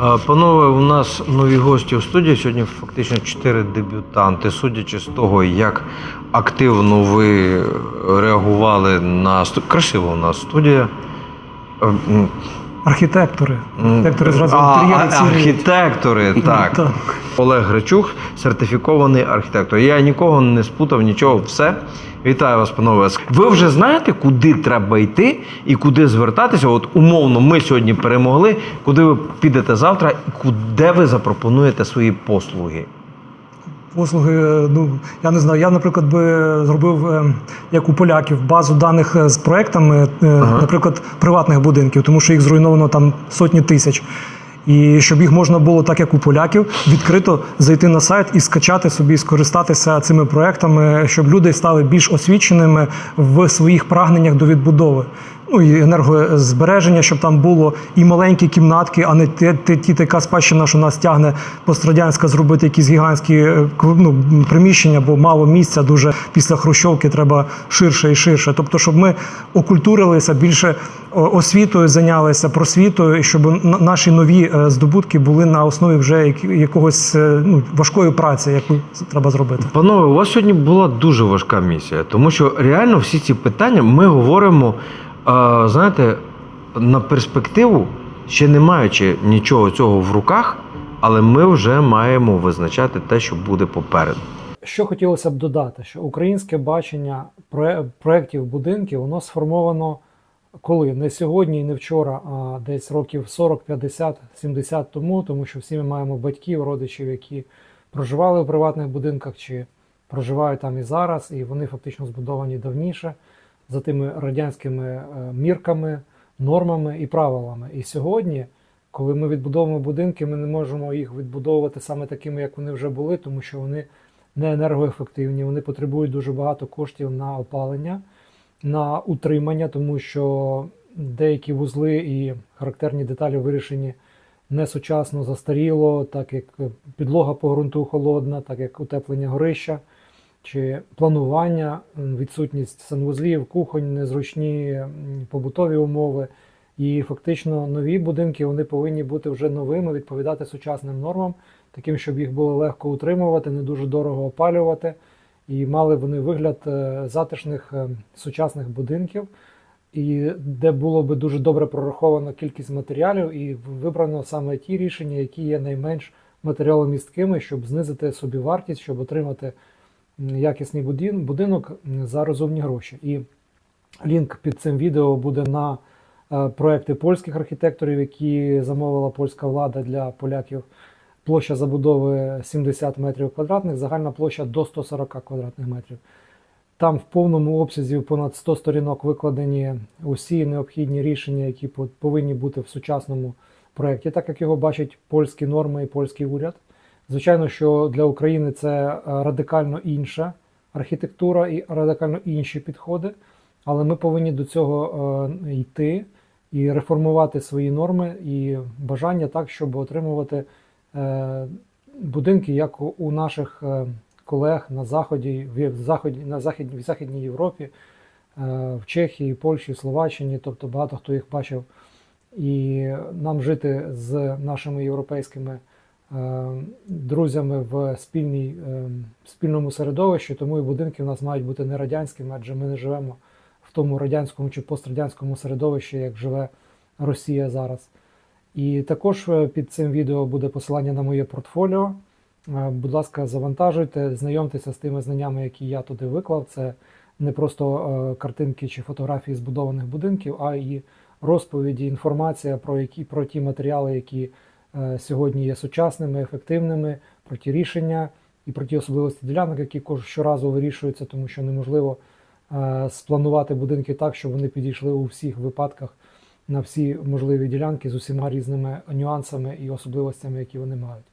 Панове, у нас нові гості у студії. Сьогодні фактично чотири дебютанти. Судячи з того, як активно ви реагували на сту... красива у нас студія. Архітектори. Архітектори зразу інтер'єри. Архітектори, так. Так. Олег Гречук, сертифікований архітектор. Я нікого не спутав, нічого, все. Вітаю вас, панове. Ви вже знаєте, куди треба йти і куди звертатися? От умовно, ми сьогодні перемогли. Куди ви підете завтра і куди ви запропонуєте свої послуги? Послуги, е, ну я не знаю. Я, наприклад, би зробив е, як у поляків базу даних е, з проектами, е, наприклад, приватних будинків, тому що їх зруйновано там сотні тисяч. І щоб їх можна було, так як у поляків, відкрито зайти на сайт і скачати собі, скористатися цими проектами, щоб люди стали більш освіченими в своїх прагненнях до відбудови. Ну і енергозбереження, щоб там було і маленькі кімнатки, а не ті, ті, така спадщина, що нас тягне пострадянська зробити якісь гігантські е, ну, приміщення, бо мало місця. Дуже після хрущовки треба ширше і ширше. Тобто, щоб ми окультурилися, більше освітою зайнялися, просвітою, і щоб наші нові е, здобутки були на основі вже якогось е, ну, важкої праці, яку треба зробити. Панове, у вас сьогодні була дуже важка місія, тому що реально всі ці питання ми говоримо, знаєте, на перспективу, ще не маючи нічого цього в руках, але ми вже маємо визначати те, що буде попереду. Що хотілося б додати, що українське бачення проє- проєктів будинків воно сформовано коли? Не сьогодні і не вчора, а десь років 40, 50, 70 тому, тому що всі ми маємо батьків, родичів, які проживали в приватних будинках чи проживають там і зараз, і вони фактично збудовані давніше за тими радянськими е, мірками, нормами і правилами. І сьогодні, коли ми відбудовуємо будинки, ми не можемо їх відбудовувати саме такими, як вони вже були, тому що вони не енергоефективні, вони потребують дуже багато коштів на опалення, на утримання, тому що деякі вузли і характерні деталі вирішені не сучасно, застаріло, так як підлога по ґрунту холодна, так як утеплення горища чи планування, відсутність санвузлів, кухонь, незручні побутові умови. І фактично нові будинки вони повинні бути вже новими, відповідати сучасним нормам, таким, щоб їх було легко утримувати, не дуже дорого опалювати, і мали вони вигляд е, затишних е, сучасних будинків, і де було би дуже добре прорахована кількість матеріалів, і вибрано саме ті рішення, які є найменш матеріаломісткими, щоб знизити собі вартість, щоб отримати якісний будинок за розумні гроші. І лінк під цим відео буде на е, проекти польських архітекторів, які замовила польська влада для поляків. Площа забудови 70 метрів квадратних, загальна площа до 140 квадратних метрів. Там в повному обсязі понад 100 сторінок викладені усі необхідні рішення, які повинні бути в сучасному проєкті, так як його бачать польські норми і польський уряд. Звичайно, що для України це е, радикально інша архітектура і радикально інші підходи, але ми повинні до цього е, йти і реформувати свої норми і бажання так, щоб отримувати е, будинки, як у- наших колег на заході, в заході на західній в Західній Європі, в Чехії, Польщі, Словаччині, тобто багато хто їх бачив. І нам жити з нашими європейськими друзями в спільній, е, спільному середовищі, тому і будинки в нас мають бути не радянськими, адже ми не живемо в тому радянському чи пострадянському середовищі, як живе Росія зараз. І також е, під цим відео буде посилання на моє портфоліо. Е, Будь ласка, завантажуйте, знайомтеся з тими знаннями, які я туди виклав. Це не просто е, картинки чи фотографії збудованих будинків, а і розповіді, інформація про які про ті матеріали, які е, сьогодні є сучасними, ефективними, про ті рішення і про ті особливості ділянок, які щоразу вирішуються, тому що неможливо е, спланувати будинки так, щоб вони підійшли у всіх випадках на всі можливі ділянки з усіма різними нюансами і особливостями, які вони мають.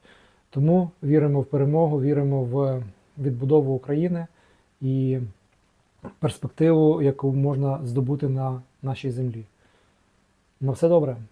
Тому віримо в перемогу, віримо в відбудову України і перспективу, яку можна здобути на нашій землі. На все добре.